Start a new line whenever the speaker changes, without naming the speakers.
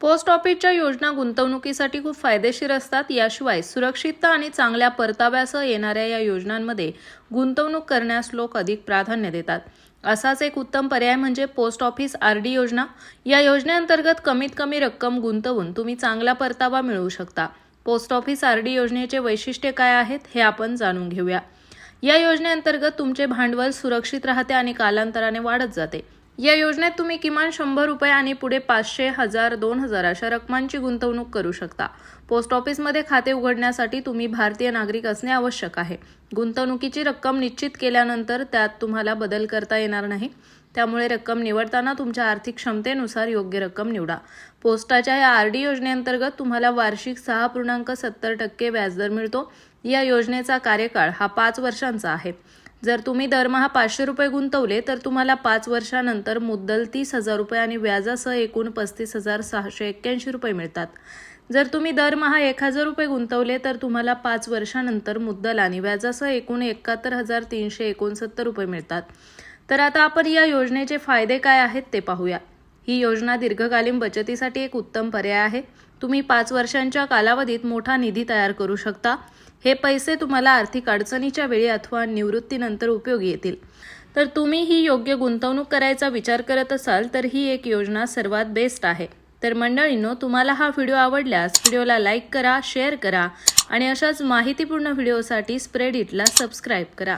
Post ऑफिसच्या योजना गुंतवणुकीसाठी खूप फायदेशीर असतात. याशिवाय सुरक्षितता आणि चांगल्या परताव्यासह येणाऱ्या या योजनांमध्ये गुंतवणूक करण्यास लोक अधिक प्राधान्य देतात. असाच एक उत्तम पर्याय म्हणजे पोस्ट ऑफिस आर डी योजना. या योजनेअंतर्गत कमीत कमी रक्कम गुंतवून तुम्ही चांगला परतावा मिळवू शकता. पोस्ट ऑफिस आर डी योजनेचे वैशिष्ट्य काय आहेत हे आपण जाणून घेऊया. या योजनेअंतर्गत तुमचे भांडवल सुरक्षित राहते आणि कालांतराने वाढत जाते. या योजनेत तुम्ही किमान शंभर रुपये आणि पुढे पाचशे हजार दोन हजार अशा रकमांची गुंतवणूक करू शकता. पोस्ट ऑफिसमध्ये खाते उघडण्यासाठी तुम्ही भारतीय नागरिक असणे आवश्यक आहे. गुंतवणुकीची रक्कम निश्चित केल्यानंतर त्यात तुम्हाला बदल करता येणार नाही. त्यामुळे रक्कम निवडताना तुमच्या आर्थिक क्षमतेनुसार योग्य रक्कम निवडा. पोस्टाच्या या आर डी योजनेअंतर्गत तुम्हाला वार्षिक सहा पूर्णांक सत्तर टक्के व्याजदर मिळतो. या योजनेचा कार्यकाळ हा पाच वर्षांचा आहे. जर तुम्ही दरमहा पाचशे रुपये गुंतवले तर तुम्हाला पाच वर्षानंतर मुद्दल तीस हजार रुपये आणि व्याजासह एकूण पस्तीस हजार सहाशे एक्क्याऐंशी रुपये मिळतात. जर तुम्ही दरमहा एक हजार रुपये गुंतवले तर तुम्हाला पाच वर्षानंतर मुद्दल आणि व्याजासह एकूण एकाहत्तर हजार तीनशे एकोणसत्तर रुपये मिळतात. तर आता आपण या योजनेचे फायदे काय आहेत ते पाहूया. ही योजना दीर्घकालीन बचतीसाठी एक उत्तम पर्याय आहे. तुम्ही पाच वर्षांच्या कालावधीत मोठा निधी तयार करू शकता. हे पैसे तुम्हाला आर्थिक अडचणीच्या वेळी अथवा निवृत्तीनंतर उपयोगी येतील. तर तुम्ही ही योग्य गुंतवणूक करायचा विचार करत असाल तर ही एक योजना सर्वात बेस्ट आहे. तर मंडळींनो तुम्हाला हा व्हिडिओ आवडल्यास व्हिडिओला लाईक करा शेअर करा आणि अशाच माहितीपूर्ण व्हिडिओसाठी स्प्रेड इटला सबस्क्राईब करा.